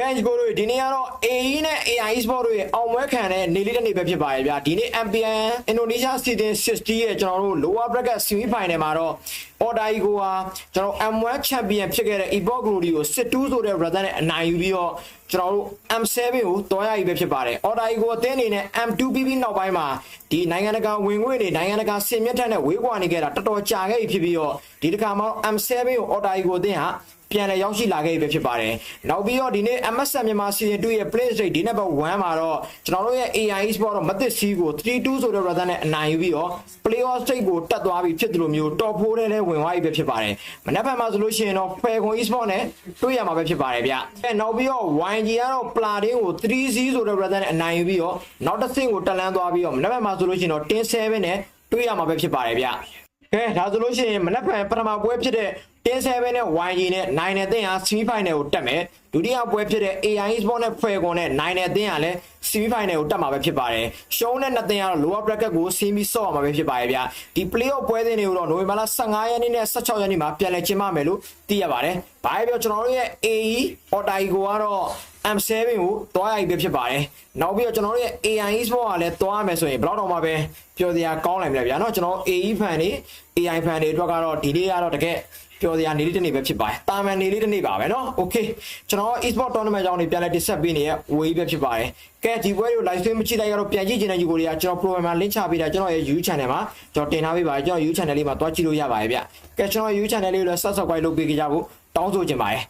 ကဲဒီကိုတို့ဒီနေ့ကတော့ AE နဲ့ AI Sport တို့ရဲ့အောင်ပွဲခံတဲ့နေလေးတစ်နေ့ပဲဖြစ်ပါရဲ့ဗျာဒီနေ့ MPN Indonesia Season 60ရဲ့ကျွန်တော်တို့ lower bracket semi final မှာတော့ Order Ego ဟာကျွန်တော် M1 champion ဖြစ်ခဲ့တဲ့ Epoch Glory ကိုစစ်2ဆိုတဲ့ brother နဲ့အနိုင်ယူပြီးတော့ ကျွန်တော်တို့ M7 ကိုတော်ရည်ပဲဖြစ်ပါတယ် Order Ego အသင်းအနေနဲ့ M2PP နောက်ပိုင်းမှာဒီနိုင်ငံတကာဝင်ငွေတွေနိုင်ငံတကာစင်မြတ်ထက်နဲ့ဝေးကွာနေခဲ့တာတော်တော်ကြာခဲ့ပြီဖြစ်ပြီးတော့ဒီတစ်ခါမှာ M7 ကို Order Ego အသင်းဟာပြန်လည်ရောက်ရှိလာခဲ့ပြီပဲဖြစ်ပါတယ်။နောက်ပြီးတော့ဒီနေ့ MSN မြန်မာ Season 2ရဲ့ Play Rate ဒီနေ့ဘက်1မှာတော့ကျွန်တော်တို့ရဲ့ AI Sport တော့မသစ်စီးကို3-2ဆိုတဲ့ brother နဲ့အနိုင်ယူပြီးတော့ Playoff State ကိုတက်သွားပြီဖြစ်တယ်လို့မျိုး Top 4ထဲလဲဝင်သွားပြီပဲဖြစ်ပါတယ်။မနေ့ဘက်မှာဆိုလို့ရှိရင်တော့ Falcon Esport နဲ့တွေ့ရမှာပဲဖြစ်ပါတယ်ဗျ။အဲနောက်ပြီးတော့ YG ကတော့ Platin ကို3-0ဆိုတဲ့ brother နဲ့အနိုင်ယူပြီးတော့နောက်တစ်ဆင့်ကိုတက်လန်းသွားပြီးတော့မနေ့ဘက်မှာဆိုလို့ရှိရင်တော့10-7နဲ့တွေ့ရမှာပဲဖြစ်ပါတယ်ဗျ။ကဲဒါဆိုလို့ရှိရင်မနက်ဖြန်ပထမပွဲဖြစ်တဲ့10-7နဲ့ YG နဲ့9နဲ့တင်ဟာ semi final ကိုတက်မယ်ဒုတိယပွဲဖြစ်တဲ့ AI Sport နဲ့ Falcon နဲ့9နဲ့တင်ဟာလည်း semi final ကိုတက်မှာပဲဖြစ်ပါတယ်ရှုံးတဲ့နှစ်တင်ကတော့ lower bracket ကိုဆင်းပြီးဆော့ရမှာပဲဖြစ်ပါတယ်ဗျာဒီ playoff ပွဲစဉ်တွေကိုတော့နိုဝင်ဘာလ15ရက်နေ့နဲ့16ရက်နေ့မှာပြန်လည်ကျင်းပမယ်လို့သိရပါတယ်ဘာပဲပြောကျွန်တော်တို့ရဲ့ AE Otai ကိုကတော့ M7 ကိုတွားရိုက်ပဲဖြစ်ပါတယ်နောက်ပြီးတော့ကျွန်တော်တို့ရဲ့ AI Sport ကလည်းတွားရမယ်ဆိုရင်ဘယ်တော့တော့မှပဲပြောစရာကောင်းနိုင်မလဲဗျာเนาะကျွန်တော် AE fan တွေ AI fan တွေအတွက်ကတော့ဒီနေ့ကတော့တကယ်ပြောစရာနေလေးတစ်နေ့ပဲဖြစ်ပါတယ်တာမန်နေလေးတစ်နေ့ပါပဲเนาะ Okay ကျွန်တော် e-sport tournament ကြောင်းတွေပြန်လဲတင်ဆက်ပေးနေတဲ့ဝေးပဲဖြစ်ပါတယ်ကဲဒီပွဲကို live stream မကြည့်လိုက်ရတော့ပြန်ကြည့်ချင်တဲ့ယူကိုတွေကကျွန်တော် program မှာ link ချပေးတာကျွန်တော်ရဲ့ YouTube channel မှာကျွန်တော်တင်ထားပေးပါတယ်ကျွန်တော် YouTube channel လေးမှာတွားကြည့်လို့ရပါတယ်ဗျကဲကျွန်တော် YouTube channel လေးကိုလည်း subscribe လုပ်ပေးကြဖို့တောင်းဆိုချင်ပါတယ်